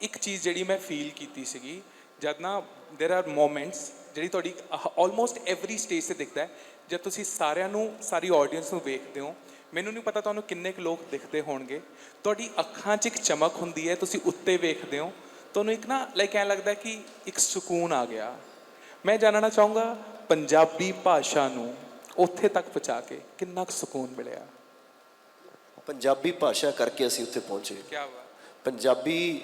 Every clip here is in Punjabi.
ਇੱਕ ਚੀਜ਼ ਜਿਹੜੀ ਮੈਂ ਫੀਲ ਕੀਤੀ ਸੀਗੀ ਜਦ ਨਾ देयर ਆਰ ਮੋਮੈਂਟਸ ਜਿਹੜੀ ਤੁਹਾਡੀ ਆਲਮੋਸਟ ਐਵਰੀ ਸਟੇਜ ਤੇ ਦਿਖਦਾ ਹੈ ਜਦ ਤੁਸੀਂ ਸਾਰਿਆਂ ਨੂੰ ਸਾਰੀ ਆਡੀਅנס ਨੂੰ ਵੇਖਦੇ ਹੋ ਮੈਨੂੰ ਨਹੀਂ ਪਤਾ ਤੁਹਾਨੂੰ ਕਿੰਨੇ ਕੁ ਲੋਕ ਦਿਖਦੇ ਹੋਣਗੇ ਤੁਹਾਡੀ ਅੱਖਾਂ 'ਚ ਇੱਕ ਚਮਕ ਹੁੰਦੀ ਹੈ ਤੁਸੀਂ ਉੱਤੇ ਵੇਖਦੇ ਹੋ ਤੁਹਾਨੂੰ ਇੱਕ ਨਾ ਲਾਈਕ ਐਂ ਲੱਗਦਾ ਕਿ ਇੱਕ ਸਕੂਨ ਆ ਗਿਆ। ਮੈਂ ਜਾਣਨਾ ਚਾਹੂੰਗਾ ਪੰਜਾਬੀ ਭਾਸ਼ਾ ਨੂੰ ਉੱਥੇ ਤੱਕ ਪਹੁੰਚਾ ਕੇ ਕਿੰਨਾ ਕੁ ਸਕੂਨ ਮਿਲਿਆ। ਪੰਜਾਬੀ ਭਾਸ਼ਾ ਕਰਕੇ ਅਸੀਂ ਉੱਥੇ ਪਹੁੰਚੇ। ਕੀ ਬਾਤ। ਪੰਜਾਬੀ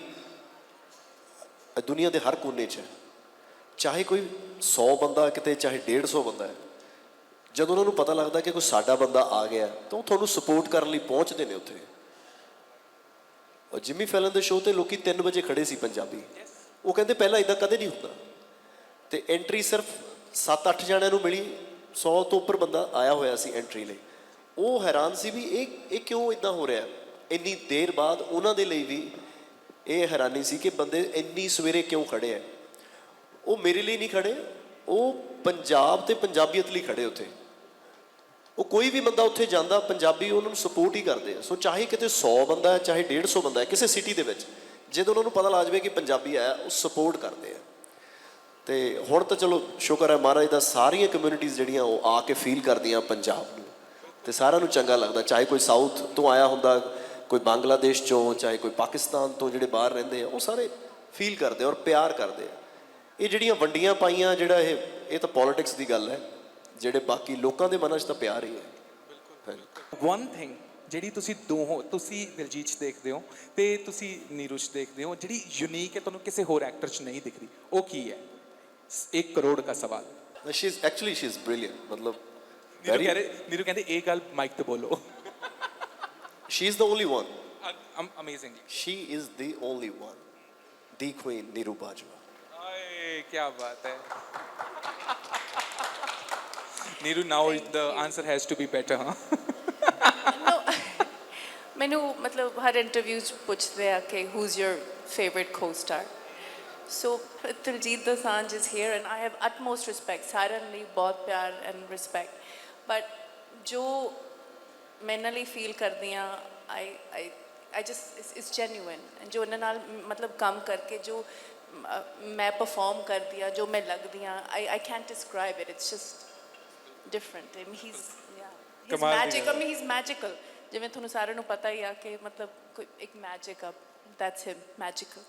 ਦੁਨੀਆ ਦੇ ਹਰ ਕੋਨੇ 'ਚ ਹੈ। ਚਾਹੇ ਕੋਈ 100 ਬੰਦਾ ਕਿਤੇ, ਚਾਹੇ 150 ਬੰਦਾ ਹੈ, ਜਦੋਂ ਉਹਨਾਂ ਨੂੰ ਪਤਾ ਲੱਗਦਾ ਕਿ ਕੋਈ ਸਾਡਾ ਬੰਦਾ ਆ ਗਿਆ, ਤਾਂ ਉਹ ਤੁਹਾਨੂੰ ਸਪੋਰਟ ਕਰਨ ਲਈ ਪਹੁੰਚਦੇ ਨੇ ਉੱਥੇ। ਔਰ ਜਿਮੀ ਫੈਲਨ ਦੇ ਸ਼ੋਅ ਤੇ ਲੋਕੀ 3 ਵਜੇ ਖੜੇ ਸੀ ਪੰਜਾਬੀ। ਉਹ ਕਹਿੰਦੇ ਪਹਿਲਾਂ ਇਦਾਂ ਕਦੇ ਨਹੀਂ ਹੁੰਦਾ। ਤੇ ਐਂਟਰੀ ਸਿਰਫ 7-8 ਜਣਿਆਂ ਨੂੰ ਮਿਲੀ 100 ਤੋਂ ਉੱਪਰ ਬੰਦਾ ਆਇਆ ਹੋਇਆ ਸੀ ਐਂਟਰੀ ਲਈ। ਉਹ ਹੈਰਾਨ ਸੀ ਵੀ ਇਹ ਇਹ ਕਿਉਂ ਇਦਾਂ ਹੋ ਰਿਹਾ? ਇੰਨੀ ਦੇਰ ਬਾਅਦ ਉਹਨਾਂ ਦੇ ਲਈ ਵੀ ਇਹ ਹੈਰਾਨੀ ਸੀ ਕਿ ਬੰਦੇ ਇੰਨੀ ਸਵੇਰੇ ਕਿਉਂ ਖੜੇ ਆ? ਉਹ ਮੇਰੇ ਲਈ ਨਹੀਂ ਖੜੇ, ਉਹ ਪੰਜਾਬ ਤੇ ਪੰਜਾਬੀਅਤ ਲਈ ਖੜੇ ਉੱਥੇ। ਉਹ ਕੋਈ ਵੀ ਬੰਦਾ ਉੱਥੇ ਜਾਂਦਾ, ਪੰਜਾਬੀ ਉਹਨਾਂ ਨੂੰ ਸਪੋਰਟ ਹੀ ਕਰਦੇ ਆ। ਸੋ ਚਾਹੇ ਕਿਤੇ 100 ਬੰਦਾ ਹੈ, ਚਾਹੇ 150 ਬੰਦਾ ਹੈ, ਕਿਸੇ ਸਿਟੀ ਦੇ ਵਿੱਚ, ਜਦੋਂ ਉਹਨਾਂ ਨੂੰ ਪਤਾ ਲੱਗ ਜਾਵੇ ਕਿ ਪੰਜਾਬੀ ਆਇਆ ਉਹ ਸਪੋਰਟ ਕਰਦੇ ਆ। ਤੇ ਹੁਣ ਤਾਂ ਚਲੋ, ਸ਼ੁਕਰ ਹੈ ਮਹਾਰਾਜ ਦਾ ਸਾਰੀਆਂ ਕਮਿਊਨਿਟੀਆਂ ਜਿਹੜੀਆਂ, ਉਹ ਆ ਕੇ ਫੀਲ ਕਰਦੀਆਂ ਪੰਜਾਬ ਨੂੰ। ਤੇ ਸਾਰਿਆਂ ਨੂੰ ਚੰਗਾ ਲੱਗਦਾ, ਚਾਹੇ ਕੋਈ ਸਾਊਥ ਤੋਂ ਆਇਆ ਹੁੰਦਾ ਕੋਈ ਬੰਗਲਾਦੇਸ਼ ਚੋਂ ਚਾਹੇ ਕੋਈ ਪਾਕਿਸਤਾਨ ਤੋਂ ਜਿਹੜੇ ਬਾਹਰ ਰਹਿੰਦੇ ਆ ਉਹ ਸਾਰੇ ਫੀਲ ਕਰਦੇ ਔਰ ਪਿਆਰ ਕਰਦੇ ਆ। ਇਹ ਜਿਹੜੀਆਂ ਵੰਡੀਆਂ ਪਾਈਆਂ ਜਿਹੜਾ ਇਹ ਇਹ ਤਾਂ ਪੋਲਿਟਿਕਸ ਦੀ ਗੱਲ ਹੈ। ਜਿਹੜੇ ਬਾਕੀ ਲੋਕਾਂ ਦੇ ਮਨਾਂ 'ਚ ਤਾਂ ਪਿਆਰ ਹੀ ਹੈ। ਹਾਂਜੀ। ਵਨ ਥਿੰਗ ਜਿਹੜੀ ਤੁਸੀਂ ਦੋਹੋਂ ਤੁਸੀਂ ਦਿਲਜੀਤ 'ਚ ਦੇਖਦੇ ਹੋ ਤੇ ਤੁਸੀਂ ਨੀਰੂ 'ਚ ਦੇਖਦੇ ਹੋ ਜਿਹੜੀ ਯੂਨੀਕ ਹੈ ਤੁਹਾਨੂੰ ਕਿਸੇ ਹੋਰ ਐਕਟਰ 'ਚ ਨਹੀਂ ਦਿਖਦੀ। ਉਹ ਕੀ ਹੈ? 1 ਕਰੋੜ ਦਾ ਸਵਾਲ। She is actually she is brilliant ਮਤਲਬ ਨੀਰੂ ਕਹਿੰਦੇ ਇਹ ਗੱਲ ਮਾਈਕ ਤੇ ਬੋਲੋ। she is the only one amazing she is the only one the queen Neeru Bajwa ਆਏ ਕੀ ਬਾਤ ਹੈ Neeru now the answer has to be better ਹਾਂ No, ਮੈਨੂੰ ਮਤਲਬ ਹਰ ਇੰਟਰਵਿਊ 'ਚ ਪੁੱਛਦੇ ਆ ਕਿ who is your favourite co-star so Diljit Dosanjh is here and I have utmost respect ਸਾਰਿਆਂ ਲਈ ਬਹੁਤ ਪਿਆਰ ਐਂਡ ਰਿਸਪੈਕਟ ਬਟ ਜੋ ਮੈਂ ਇਹਨਾਂ ਲਈ ਫੀਲ ਕਰਦੀ ਆ I I I just it's genuine ਜੋ ਉਹਨਾਂ ਨਾਲ ਮਤਲਬ ਕੰਮ ਕਰਕੇ ਜੋ ਮੈਂ ਪਰਫਾਰਮ ਕਰਦੀ ਆ ਜੋ ਮੈਂ ਲੱਗਦੀ ਆ I I can't describe it it's just yeah. He's ਕਮਾਲ ਦੀ magic. I ਗੱਲ mean, he's magical. ਜਿਵੇਂ ਤੁਹਾਨੂੰ ਸਾਰਿਆਂ ਨੂੰ ਪਤਾ ਹੀ ਆ ਕਿ ਮਤਲਬ ਕੋਈ ਇੱਕ ਮੈਜਿਕ ਆ ਦੈਟਸ ਹਿਮ ਮੈਜੀਕਲ